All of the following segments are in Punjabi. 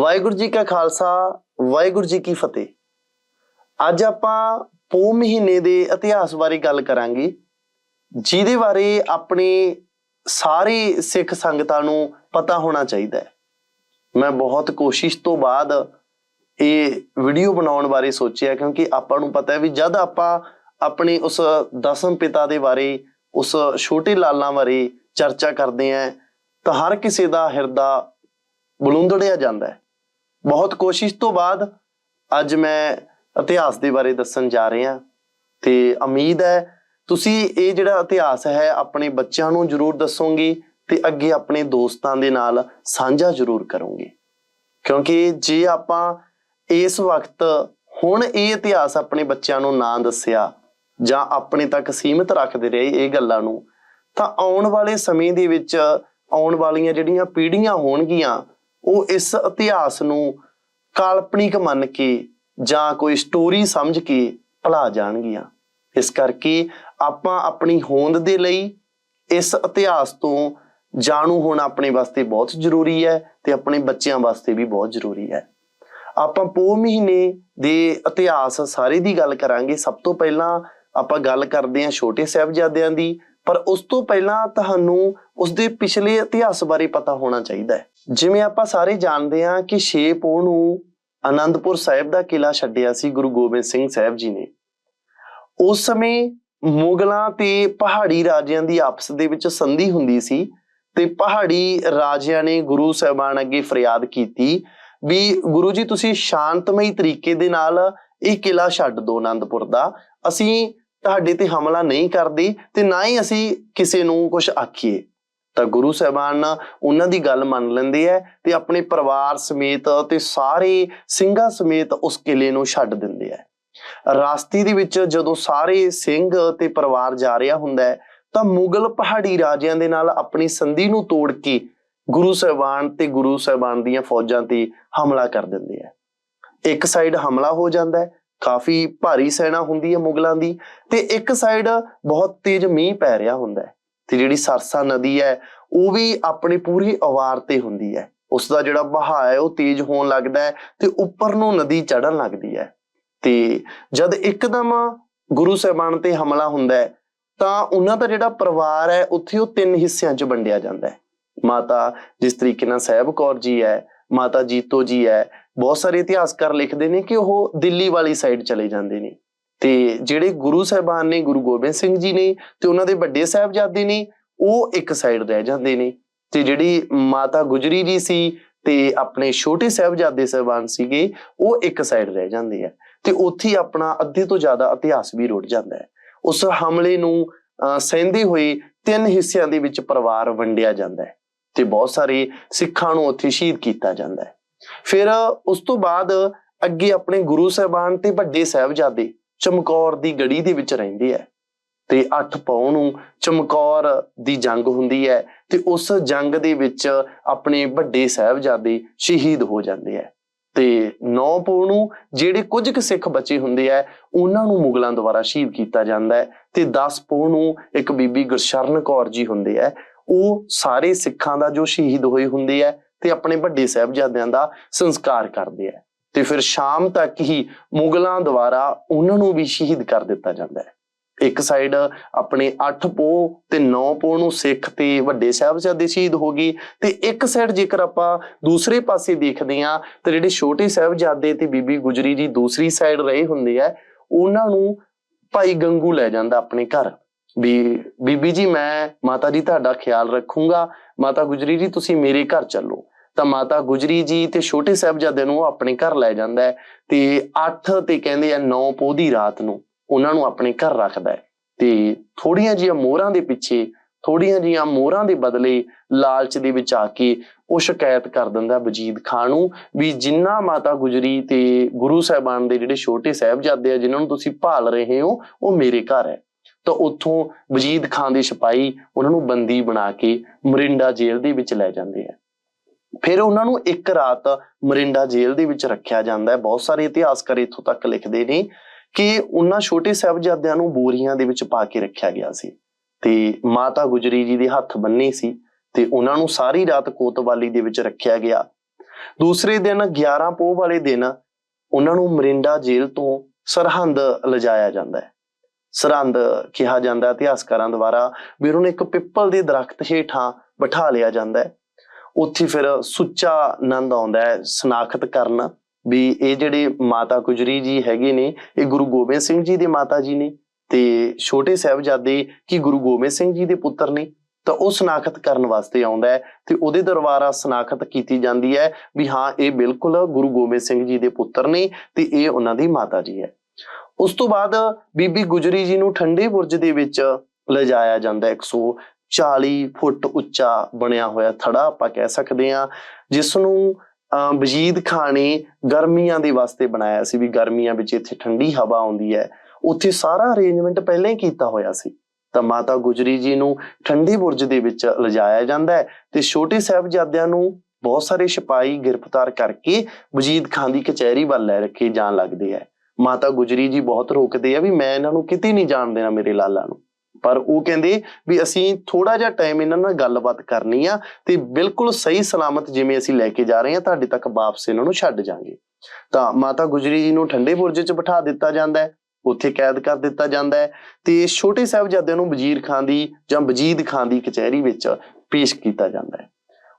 ਵਾਹਿਗੁਰੂ ਜੀ ਕਾ ਖਾਲਸਾ, ਵਾਹਿਗੁਰੂ ਜੀ ਕੀ ਫਤਿਹ। ਅੱਜ ਆਪਾਂ ਪੋ ਮਹੀਨੇ ਦੇ ਇਤਿਹਾਸ ਬਾਰੇ ਗੱਲ ਕਰਾਂਗੇ, ਜਿਹਦੇ ਬਾਰੇ ਆਪਣੇ ਸਾਰੇ ਸਿੱਖ ਸੰਗਤਾਂ ਨੂੰ ਪਤਾ ਹੋਣਾ ਚਾਹੀਦਾ ਹੈ। ਮੈਂ ਬਹੁਤ ਕੋਸ਼ਿਸ਼ ਤੋਂ ਬਾਅਦ ਇਹ ਵੀਡੀਓ ਬਣਾਉਣ ਬਾਰੇ ਸੋਚਿਆ, ਕਿਉਂਕਿ ਆਪਾਂ ਨੂੰ ਪਤਾ ਹੈ ਵੀ ਜਦ ਆਪਾਂ ਆਪਣੇ ਉਸ ਦਸਮ ਪਿਤਾ ਦੇ ਬਾਰੇ, ਉਸ ਛੋਟੇ ਲਾਲਾਂ ਬਾਰੇ ਚਰਚਾ ਕਰਦੇ ਆਂ ਤਾਂ ਹਰ ਕਿਸੇ ਦਾ ਹਿਰਦਾ ਬਲੁੰਦੜਿਆ ਜਾਂਦਾ ਹੈ। ਬਹੁਤ ਕੋਸ਼ਿਸ਼ ਤੋਂ ਬਾਅਦ ਅੱਜ ਮੈਂ ਇਤਿਹਾਸ ਦੇ ਬਾਰੇ ਦੱਸਣ ਜਾ ਰਿਹਾ ਤੇ ਉਮੀਦ ਹੈ ਤੁਸੀਂ ਇਹ ਜਿਹੜਾ ਇਤਿਹਾਸ ਹੈ ਆਪਣੇ ਬੱਚਿਆਂ ਨੂੰ ਜ਼ਰੂਰ ਦੱਸੋਗੇ ਤੇ ਅੱਗੇ ਆਪਣੇ ਦੋਸਤਾਂ ਦੇ ਨਾਲ ਸਾਂਝਾ ਜ਼ਰੂਰ ਕਰੋਗੇ। ਕਿਉਂਕਿ ਜੇ ਆਪਾਂ ਇਸ ਵਕਤ ਹੁਣ ਇਹ ਇਤਿਹਾਸ ਆਪਣੇ ਬੱਚਿਆਂ ਨੂੰ ਨਾ ਦੱਸਿਆ ਜਾਂ ਆਪਣੇ ਤੱਕ ਸੀਮਿਤ ਰੱਖਦੇ ਰਹੇ ਇਹ ਗੱਲਾਂ ਨੂੰ, ਤਾਂ ਆਉਣ ਵਾਲੇ ਸਮੇਂ ਦੇ ਵਿੱਚ ਆਉਣ ਵਾਲੀਆਂ ਜਿਹੜੀਆਂ ਪੀੜ੍ਹੀਆਂ ਹੋਣਗੀਆਂ ਉਹ ਇਸ ਇਤਿਹਾਸ ਨੂੰ ਕਾਲਪਨਿਕ ਮੰਨ ਕੇ ਜਾਂ ਕੋਈ ਸਟੋਰੀ ਸਮਝ ਕੇ ਭੁਲਾ ਜਾਣਗੀਆਂ। ਇਸ ਕਰਕੇ ਆਪਾਂ ਆਪਣੀ ਹੋਂਦ ਦੇ ਲਈ ਇਸ ਇਤਿਹਾਸ ਤੋਂ ਜਾਣੂ ਹੋਣਾ ਆਪਣੇ ਵਾਸਤੇ ਬਹੁਤ ਜ਼ਰੂਰੀ ਹੈ ਤੇ ਆਪਣੇ ਬੱਚਿਆਂ ਵਾਸਤੇ ਵੀ ਬਹੁਤ ਜ਼ਰੂਰੀ ਹੈ। ਆਪਾਂ ਪੋ ਮਹੀਨੇ ਦੇ ਇਤਿਹਾਸ ਸਾਰੇ ਦੀ ਗੱਲ ਕਰਾਂਗੇ। ਸਭ ਤੋਂ ਪਹਿਲਾਂ ਆਪਾਂ ਗੱਲ ਕਰਦੇ ਹਾਂ ਛੋਟੇ ਸਾਹਿਬਜ਼ਾਦਿਆਂ ਦੀ। ਪਰ ਉਸ ਤੋਂ ਪਹਿਲਾਂ ਤੁਹਾਨੂੰ ਉਸ ਦੇ ਪਿਛਲੇ ਇਤਿਹਾਸ ਬਾਰੇ ਪਤਾ ਹੋਣਾ ਚਾਹੀਦਾ ਹੈ। ਜਿਵੇਂ ਆਪਾਂ ਸਾਰੇ ਜਾਣਦੇ ਹਾਂ ਕਿ 6 ਪੋਹ ਨੂੰ ਆਨੰਦਪੁਰ ਸਾਹਿਬ ਦਾ ਕਿਲਾ ਛੱਡਿਆ ਸੀ ਗੁਰੂ ਗੋਬਿੰਦ ਸਿੰਘ ਸਾਹਿਬ ਜੀ ਨੇ। ਉਸ ਸਮੇਂ ਮੁਗਲਾਂ ਤੇ ਪਹਾੜੀ ਰਾਜਿਆਂ ਦੀ ਆਪਸ ਦੇ ਵਿੱਚ ਸੰਧੀ ਹੁੰਦੀ ਸੀ ਤੇ ਪਹਾੜੀ ਰਾਜਿਆਂ ਨੇ ਗੁਰੂ ਸਾਹਿਬਾਨ ਅੱਗੇ ਫਰਿਆਦ ਕੀਤੀ ਵੀ ਗੁਰੂ ਜੀ, ਤੁਸੀਂ ਸ਼ਾਂਤਮਈ ਤਰੀਕੇ ਦੇ ਨਾਲ ਇਹ ਕਿਲਾ ਛੱਡ ਦਿਓ ਆਨੰਦਪੁਰ ਦਾ। ਅਸੀਂ ਤੁਹਾਡੇ ਤੇ ਹਮਲਾ ਨਹੀਂ ਕਰਦੇ ਤੇ ਨਾ ਹੀ ਅਸੀਂ ਕਿਸੇ ਨੂੰ ਕੁਝ ਆਖੀਏ। ਤਾਂ ਗੁਰੂ ਸਾਹਿਬਾਨ ਉਹਨਾਂ ਦੀ ਗੱਲ ਮੰਨ ਲੈਂਦੇ ਆ ਤੇ ਆਪਣੇ ਪਰਿਵਾਰ ਸਮੇਤ ਤੇ ਸਾਰੇ ਸਿੰਘਾਂ ਸਮੇਤ ਉਸ ਕਿਲੇ ਨੂੰ ਛੱਡ ਦਿੰਦੇ ਆ। ਰਾਸਤੇ ਦੇ ਵਿੱਚ ਜਦੋਂ ਸਾਰੇ ਸਿੰਘ ਤੇ ਪਰਿਵਾਰ ਜਾ ਰਿਹਾ ਹੁੰਦਾ ਹੈ, ਤਾਂ ਮੁਗਲ ਪਹਾੜੀ ਰਾਜਿਆਂ ਦੇ ਨਾਲ ਆਪਣੀ ਸੰਧੀ ਨੂੰ ਤੋੜ ਕੇ ਗੁਰੂ ਸਾਹਿਬਾਨ ਤੇ ਗੁਰੂ ਸਾਹਿਬਾਨ ਦੀਆਂ ਫੌਜਾਂ ਤੇ ਹਮਲਾ ਕਰ ਦਿੰਦੇ ਆ। ਇੱਕ ਸਾਈਡ ਹਮਲਾ ਹੋ ਜਾਂਦਾ ਹੈ ਕਾਫੀ ਭਾਰੀ ਸੈਨਾ ਹੁੰਦੀ ਹੈ ਮੁਗਲਾਂ ਦੀ ਤੇ ਇੱਕ ਸਾਈਡ ਬਹੁਤ ਤੇਜ਼ ਮੀਂਹ ਪੈ ਰਿਹਾ ਹੁੰਦਾ ਹੈ ਤੇ ਜਿਹੜੀ ਸਰਸਾ ਨਦੀ ਹੈ, ਉਹ ਵੀ ਆਪਣੀ ਪੂਰੀ ਆਵਾਰ ਤੇ ਹੁੰਦੀ ਹੈ। ਉਸ ਦਾ ਜਿਹੜਾ ਬਹਾਅ ਹੈ, ਉਹ ਤੇਜ਼ ਹੋਣ ਲੱਗਦਾ ਹੈ ਤੇ ਉੱਪਰ ਨੂੰ ਨਦੀ ਚੜਨ ਲੱਗਦੀ ਹੈ। ਤੇ ਜਦ ਇੱਕਦਮ ਗੁਰੂ ਸਾਹਿਬਾਨ ਤੇ ਹਮਲਾ ਹੁੰਦਾ ਹੈ, ਤਾਂ ਉਹਨਾਂ ਦਾ ਜਿਹੜਾ ਪਰਿਵਾਰ ਹੈ, ਉੱਥੇ ਉਹ ਤਿੰਨ ਹਿੱਸਿਆਂ 'ਚ ਵੰਡਿਆ ਜਾਂਦਾ ਹੈ। ਮਾਤਾ ਜਿਸ ਤਰੀਕੇ ਨਾਲ ਸਾਹਿਬ ਕੌਰ ਜੀ ਹੈ, ਮਾਤਾ ਜੀਤੋ ਜੀ ਹੈ ਬਹੁਤ ਸਾਰੇ ਇਤਿਹਾਸਕਾਰ ਲਿਖਦੇ ਨੇ ਕਿ ਉਹ ਦਿੱਲੀ ਵਾਲੀ ਸਾਈਡ ਚਲੇ ਜਾਂਦੇ ਨੇ। ਤੇ ਜਿਹੜੇ ਗੁਰੂ ਸਾਹਿਬਾਨ ਨੇ, ਗੁਰੂ ਗੋਬਿੰਦ ਸਿੰਘ ਜੀ ਨੇ ਤੇ ਉਹਨਾਂ ਦੇ ਵੱਡੇ ਸਾਹਿਬਜ਼ਾਦੇ ਨੇ, ਉਹ ਇੱਕ ਸਾਈਡ ਰਹਿ ਜਾਂਦੇ ਨੇ। ਤੇ ਜਿਹੜੀ ਮਾਤਾ ਗੁਜਰੀ ਜੀ ਸੀ ਤੇ ਆਪਣੇ ਛੋਟੇ ਸਾਹਿਬਜ਼ਾਦੇ ਸਾਹਿਬਾਨ ਸੀਗੇ, ਉਹ ਇੱਕ ਸਾਈਡ ਰਹਿ ਜਾਂਦੇ ਆ। ਤੇ ਉੱਥੇ ਆਪਣਾ ਅੱਧੇ ਤੋਂ ਜ਼ਿਆਦਾ ਇਤਿਹਾਸ ਵੀ ਰੁੜ ਜਾਂਦਾ ਹੈ। ਉਸ ਹਮਲੇ ਨੂੰ ਸਹਿੰਦੇ ਹੋਏ ਤਿੰਨ ਹਿੱਸਿਆਂ ਦੇ ਵਿੱਚ ਪਰਿਵਾਰ ਵੰਡਿਆ ਜਾਂਦਾ ਹੈ ਤੇ ਬਹੁਤ ਸਾਰੇ ਸਿੱਖਾਂ ਨੂੰ ਉੱਥੇ ਸ਼ਹੀਦ ਕੀਤਾ ਜਾਂਦਾ ਹੈ। ਫਿਰ ਉਸ ਤੋਂ ਬਾਅਦ ਅੱਗੇ ਆਪਣੇ ਗੁਰੂ ਸਾਹਿਬਾਨ ਤੇ ਵੱਡੇ ਸਾਹਿਬਜ਼ਾਦੇ ਚਮਕੌਰ ਦੀ ਗੜੀ ਦੇ ਵਿੱਚ ਰਹਿੰਦੇ ਆ ਤੇ 8 ਪੌ ਨੂੰ ਚਮਕੌਰ ਦੀ ਜੰਗ ਹੁੰਦੀ ਹੈ ਤੇ ਉਸ ਜੰਗ ਦੇ ਵਿੱਚ ਆਪਣੇ ਵੱਡੇ ਸਾਹਿਬਜ਼ਾਦੇ ਸ਼ਹੀਦ ਹੋ ਜਾਂਦੇ ਆ ਤੇ 9 ਪੌ ਨੂੰ ਜਿਹੜੇ ਕੁਝ ਕੁ ਸਿੱਖ ਬਚੇ ਹੁੰਦੇ ਆ ਉਹਨਾਂ ਨੂੰ ਮੁਗਲਾਂ ਦੁਆਰਾ ਸ਼ਹੀਦ ਕੀਤਾ ਜਾਂਦਾ ਹੈ ਤੇ 10 ਪੌ ਨੂੰ ਇੱਕ ਬੀਬੀ ਗੁਰਸ਼ਰਨ ਕੌਰ ਜੀ ਹੁੰਦੇ ਆ ਉਹ ਸਾਰੇ ਸਿੱਖਾਂ ਦਾ ਜੋ ਸ਼ਹੀਦ ਹੋਏ ਹੁੰਦੇ ਆ ਤੇ ਆਪਣੇ ਵੱਡੇ ਸਾਹਿਬਜ਼ਾਦਿਆਂ ਦਾ ਸੰਸਕਾਰ ਕਰਦੇ ਆ। ਤੇ ਫਿਰ ਸ਼ਾਮ ਤੱਕ ਹੀ ਮੁਗਲਾਂ ਦੁਆਰਾ ਉਹਨਾਂ ਨੂੰ ਵੀ ਸ਼ਹੀਦ ਕਰ ਦਿੱਤਾ ਜਾਂਦਾ ਹੈ। ਇੱਕ ਸਾਈਡ ਆਪਣੇ 8 ਪੋ ਤੇ 9 ਪੋ ਨੂੰ ਸਿੱਖ ਤੇ ਵੱਡੇ ਸਾਹਿਬਜ਼ਾਦੇ ਸ਼ਹੀਦ ਹੋ ਗਏ ਤੇ ਇੱਕ ਸਾਈਡ ਜੇਕਰ ਆਪਾਂ ਦੂਸਰੇ ਪਾਸੇ ਦੇਖਦੇ ਆ ਤੇ ਜਿਹੜੇ ਛੋਟੇ ਸਾਹਿਬਜ਼ਾਦੇ ਤੇ ਬੀਬੀ ਗੁਜਰੀ ਜੀ ਦੂਸਰੀ ਸਾਈਡ ਰਹੇ ਹੁੰਦੇ ਆ, ਉਹਨਾਂ ਨੂੰ ਭਾਈ ਗੰਗੂ ਲੈ ਜਾਂਦਾ ਆਪਣੇ ਘਰ। ਵੀ ਬੀਬੀ ਜੀ ਮੈਂ ਮਾਤਾ ਜੀ ਤੁਹਾਡਾ ਖਿਆਲ ਰੱਖੂੰਗਾ, ਮਾਤਾ ਗੁਜਰੀ ਜੀ ਤੁਸੀਂ ਮੇਰੇ ਘਰ ਚੱਲੋ। ਤਾਂ ਮਾਤਾ ਗੁਜਰੀ ਜੀ ਤੇ ਛੋਟੇ ਸਾਹਿਬਜ਼ਾਦੇ ਨੂੰ ਉਹ ਆਪਣੇ ਘਰ ਲੈ ਜਾਂਦਾ ਹੈ ਤੇ 8 ਤੇ ਕਹਿੰਦੇ ਆ 9 ਪੋਹ ਰਾਤ ਨੂੰ ਉਹਨਾਂ ਨੂੰ ਆਪਣੇ ਘਰ ਰੱਖਦਾ ਹੈ। ਤੇ ਥੋੜੀਆਂ ਜੀਆਂ ਮੋਹਰਾਂ ਦੇ ਪਿੱਛੇ ਥੋੜੀਆਂ ਜੀਆਂ ਮੋਹਰਾਂ ਦੇ ਬਦਲੇ ਲਾਲਚ ਦੇ ਵਿੱਚ ਆ ਕੇ ਉਹ ਸ਼ਿਕਾਇਤ ਕਰ ਦਿੰਦਾ ਵਜੀਦ ਖਾਨ ਨੂੰ ਵੀ ਜਿੰਨਾ ਮਾਤਾ ਗੁਜਰੀ ਤੇ ਗੁਰੂ ਸਾਹਿਬਾਨ ਦੇ ਜਿਹੜੇ ਛੋਟੇ ਸਾਹਿਬਜ਼ਾਦੇ ਆ, ਜਿਨ੍ਹਾਂ ਨੂੰ ਤੁਸੀਂ ਭਾਲ ਰਹੇ ਹੋ, ਉਹ ਮੇਰੇ ਘਰ ਹੈ। ਤਾਂ ਉੱਥੋਂ ਵਜੀਦ ਖਾਨ ਦੇ ਸਿਪਾਹੀ ਉਹਨਾਂ ਨੂੰ ਬੰਦੀ ਬਣਾ ਕੇ ਮਰਿੰਡਾ ਜੇਲ੍ਹ ਦੇ ਵਿੱਚ ਲੈ ਜਾਂਦੇ ਆ। ਫਿਰ ਉਹਨਾਂ ਨੂੰ ਇੱਕ ਰਾਤ ਮਰਿੰਡਾ ਜੇਲ੍ਹ ਦੇ ਵਿੱਚ ਰੱਖਿਆ ਜਾਂਦਾ ਹੈ। ਬਹੁਤ ਸਾਰੇ ਇਤਿਹਾਸਕਾਰ ਇੱਥੋਂ ਤੱਕ ਲਿਖਦੇ ਨੇ ਕਿ ਉਹਨਾਂ ਛੋਟੇ ਸਾਹਿਬਜ਼ਾਦਿਆਂ ਨੂੰ ਬੋਰੀਆਂ ਦੇ ਵਿੱਚ ਪਾ ਕੇ ਰੱਖਿਆ ਗਿਆ ਸੀ ਤੇ ਮਾਤਾ ਗੁਜਰੀ ਜੀ ਦੇ ਹੱਥ ਬੰਨੇ ਸੀ ਤੇ ਉਹਨਾਂ ਨੂੰ ਸਾਰੀ ਰਾਤ ਕੋਤਵਾਲੀ ਦੇ ਵਿੱਚ ਰੱਖਿਆ ਗਿਆ। ਦੂਸਰੇ ਦਿਨ 11 ਪੋਹ ਵਾਲੇ ਦਿਨ ਉਹਨਾਂ ਨੂੰ ਮਰਿੰਡਾ ਜੇਲ੍ਹ ਤੋਂ ਸਰਹੰਦ ਲਿਜਾਇਆ ਜਾਂਦਾ ਹੈ। ਸਰਹੰਦ ਕਿਹਾ ਜਾਂਦਾ ਇਤਿਹਾਸਕਾਰਾਂ ਦੁਆਰਾ ਵੀ ਉਹਨਾਂ ਇੱਕ ਪਿੱਪਲ ਦੇ ਦਰਖਤ ਹੇਠਾਂ ਬਿਠਾ ਲਿਆ ਜਾਂਦਾ ਹੈ। ਉੱਥੇ ਫਿਰ ਸੁੱਚਾ ਆਨੰਦ ਆਉਂਦਾ ਹੈ, ਸਨਾਖਤ ਕਰਨ ਵੀ ਇਹ ਜਿਹੜੇ ਮਾਤਾ ਗੁਜਰੀ ਜੀ ਹੈਗੇ ਨੇ, ਇਹ ਗੁਰੂ ਗੋਬਿੰਦ ਸਿੰਘ ਜੀ ਦੇ ਮਾਤਾ ਜੀ ਨੇ ਤੇ ਛੋਟੇ ਸਹਿਬਜ਼ਾਦੇ ਕੀ ਗੁਰੂ ਗੋਬਿੰਦ ਸਿੰਘ ਜੀ ਦੇ ਪੁੱਤਰ ਨੇ, ਤਾਂ ਉਹ ਸਨਾਖਤ ਕਰਨ ਵਾਸਤੇ ਆਉਂਦਾ ਹੈ ਤੇ ਉਹਦੇ ਦਰਬਾਰਾ ਸਨਾਖਤ ਕੀਤੀ ਜਾਂਦੀ ਹੈ ਵੀ ਹਾਂ, ਇਹ ਬਿਲਕੁਲ ਗੁਰੂ ਗੋਬਿੰਦ ਸਿੰਘ ਜੀ ਦੇ ਪੁੱਤਰ ਨੇ ਤੇ ਇਹ ਉਹਨਾਂ ਦੀ ਮਾਤਾ ਜੀ ਹੈ। ਉਸ ਤੋਂ ਬਾਅਦ ਬੀਬੀ ਗੁਜਰੀ ਜੀ ਨੂੰ ਠੰਡੇ ਬੁਰਜ ਦੇ ਵਿੱਚ ਲਿਜਾਇਆ ਜਾਂਦਾ 100 40 ਫੁੱਟ ਉੱਚਾ ਬਣਿਆ ਹੋਇਆ ਥੜਾ ਆਪਾਂ ਕਹਿ ਸਕਦੇ ਆ ਜਿਸ ਨੂੰ ਬਜੀਦ ਖਾਨ ਨੇ ਗਰਮੀਆਂ ਦੇ ਵਾਸਤੇ ਬਣਾਇਆ ਸੀ ਵੀ ਗਰਮੀਆਂ ਵਿੱਚ ਇੱਥੇ ਠੰਡੀ ਹਵਾ ਆਉਂਦੀ ਹੈ। ਉੱਥੇ ਸਾਰਾ ਅਰੇਂਜਮੈਂਟ ਪਹਿਲਾਂ ਹੀ ਕੀਤਾ ਹੋਇਆ ਸੀ। ਤਾਂ ਮਾਤਾ ਗੁਜਰੀ ਜੀ ਨੂੰ ਠੰਡੀ ਬੁਰਜ ਦੇ ਵਿੱਚ ਲਿਜਾਇਆ ਜਾਂਦਾ ਹੈ ਤੇ ਛੋਟੇ ਸਹਿਬਜ਼ਾਦਿਆਂ ਨੂੰ ਬਹੁਤ ਸਾਰੇ ਸਿਪਾਹੀ ਗ੍ਰਿਫਤਾਰ ਕਰਕੇ ਵਜੀਦ ਖਾਨ ਦੀ ਕਚਹਿਰੀ ਵੱਲ ਲੈ ਰੱਖੇ ਜਾਣ ਲੱਗਦੇ ਹੈ। ਮਾਤਾ ਗੁਜਰੀ ਜੀ ਬਹੁਤ ਰੋਕਦੇ ਆ ਵੀ ਮੈਂ ਇਹਨਾਂ ਨੂੰ ਕਿਤੇ ਨਹੀਂ ਜਾਣ ਦੇਣਾ ਮੇਰੇ ਲਾਲਾ ਨੂੰ। ਪਰ ਉਹ ਕਹਿੰਦੇ ਵੀ ਅਸੀਂ ਥੋੜਾ ਜਿਹਾ ਟਾਈਮ ਇਹਨਾਂ ਨਾਲ ਗੱਲਬਾਤ ਕਰਨੀ ਆ ਤੇ ਬਿਲਕੁਲ ਸਹੀ ਸਲਾਮਤ ਜਿਵੇਂ ਅਸੀਂ ਲੈ ਕੇ ਜਾ ਰਹੇ ਹਾਂ, ਤੁਹਾਡੇ ਤੱਕ ਵਾਪਸ ਇਹਨਾਂ ਨੂੰ ਛੱਡ ਜਾਾਂਗੇ। ਤਾਂ ਮਾਤਾ ਗੁਜਰੀ ਜੀ ਨੂੰ ਠੰਡੇ ਬੁਰਜ 'ਚ ਬਿਠਾ ਦਿੱਤਾ ਜਾਂਦਾ ਹੈ, ਉੱਥੇ ਕੈਦ ਕਰ ਦਿੱਤਾ ਜਾਂਦਾ ਹੈ ਤੇ ਛੋਟੇ ਸਾਹਿਬਜ਼ਾਦਿਆਂ ਨੂੰ ਵਜ਼ੀਰ ਖਾਨ ਦੀ ਜਾਂ ਵਜੀਦ ਖਾਨ ਦੀ ਕਚਹਿਰੀ ਵਿੱਚ ਪੇਸ਼ ਕੀਤਾ ਜਾਂਦਾ ਹੈ।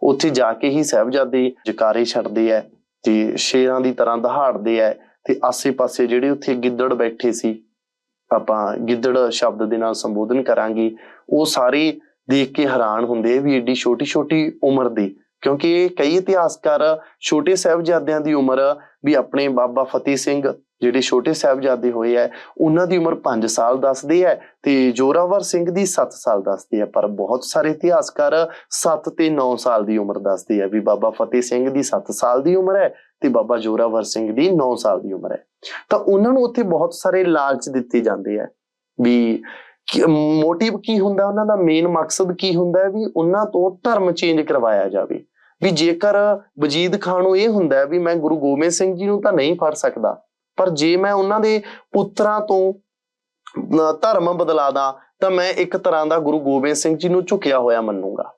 ਉੱਥੇ ਜਾ ਕੇ ਹੀ ਸਾਹਿਬਜ਼ਾਦੇ ਜਕਾਰੇ ਛੱਡਦੇ ਆ ਤੇ ਸ਼ੇਰਾਂ ਦੀ ਤਰ੍ਹਾਂ ਦਹਾੜਦੇ ਆ ਤੇ ਆਸੇ-ਪਾਸੇ ਜਿਹੜੇ ਉੱਥੇ ਗਿੱਦੜ ਬੈਠੇ ਸੀ ਆਪਾਂ ਗਿੱਦੜ ਸ਼ਬਦ ਦੇ ਨਾਲ ਸੰਬੋਧਨ ਕਰਾਂਗੇ, ਉਹ ਸਾਰੇ ਦੇਖ ਕੇ ਹੈਰਾਨ ਹੁੰਦੇ ਵੀ ਏਡੀ ਛੋਟੀ-ਛੋਟੀ ਉਮਰ ਦੀ, ਕਿਉਂਕਿ ਕਈ ਇਤਿਹਾਸਕਾਰ ਛੋਟੇ ਸਾਹਿਬਜ਼ਾਦਿਆਂ ਦੀ ਉਮਰ ਵੀ ਆਪਣੇ ਬਾਬਾ ਫਤਿਹ ਸਿੰਘ ਜਿਹੜੇ ਛੋਟੇ ਸਾਹਿਬਜ਼ਾਦੇ ਹੋਏ ਆ, ਉਹਨਾਂ ਦੀ ਉਮਰ 5 ਸਾਲ ਦੱਸਦੇ ਆ ਤੇ ਜੋਰਾਵਰ ਸਿੰਘ ਦੀ 7 ਸਾਲ ਦੱਸਦੇ ਆ, ਪਰ ਬਹੁਤ ਸਾਰੇ ਇਤਿਹਾਸਕਾਰ 7 ਤੇ 9 ਸਾਲ ਦੀ ਉਮਰ ਦੱਸਦੇ ਆ ਵੀ ਬਾਬਾ ਫਤਿਹ ਸਿੰਘ ਦੀ 7 ਸਾਲ ਦੀ ਉਮਰ ਹੈ ਤੇ ਬਾਬਾ ਜੋਰਾਵਰ ਸਿੰਘ ਦੀ 9 ਸਾਲ ਦੀ ਉਮਰ ਹੈ। ਤਾਂ ਉਹਨਾਂ ਨੂੰ ਉੱਥੇ ਬਹੁਤ ਸਾਰੇ ਲਾਲਚ ਦਿੱਤੇ ਜਾਂਦੇ ਆ ਵੀ ਮੋਟਿਵ ਕੀ ਹੁੰਦਾ ਉਹਨਾਂ ਦਾ, ਮੇਨ ਮਕਸਦ ਕੀ ਹੁੰਦਾ ਵੀ ਉਹਨਾਂ ਤੋਂ ਧਰਮ ਚੇਂਜ ਕਰਵਾਇਆ ਜਾਵੇ। ਵੀ ਜੇਕਰ ਵਜੀਦ ਖਾਨ ਨੂੰ ਇਹ ਹੁੰਦਾ ਵੀ ਮੈਂ ਗੁਰੂ ਗੋਬਿੰਦ ਸਿੰਘ ਜੀ ਨੂੰ ਤਾਂ ਨਹੀਂ ਫੜ ਸਕਦਾ, ਪਰ ਜੇ ਮੈਂ ਉਹਨਾਂ ਦੇ ਪੁੱਤਰਾਂ ਤੋਂ ਅਹ ਧਰਮ ਬਦਲਾ ਦਾਂ, ਤਾਂ ਮੈਂ ਇੱਕ ਤਰ੍ਹਾਂ ਦਾ ਗੁਰੂ ਗੋਬਿੰਦ ਸਿੰਘ ਜੀ ਨੂੰ ਝੁਕਿਆ ਹੋਇਆ ਮੰਨੂਗਾ।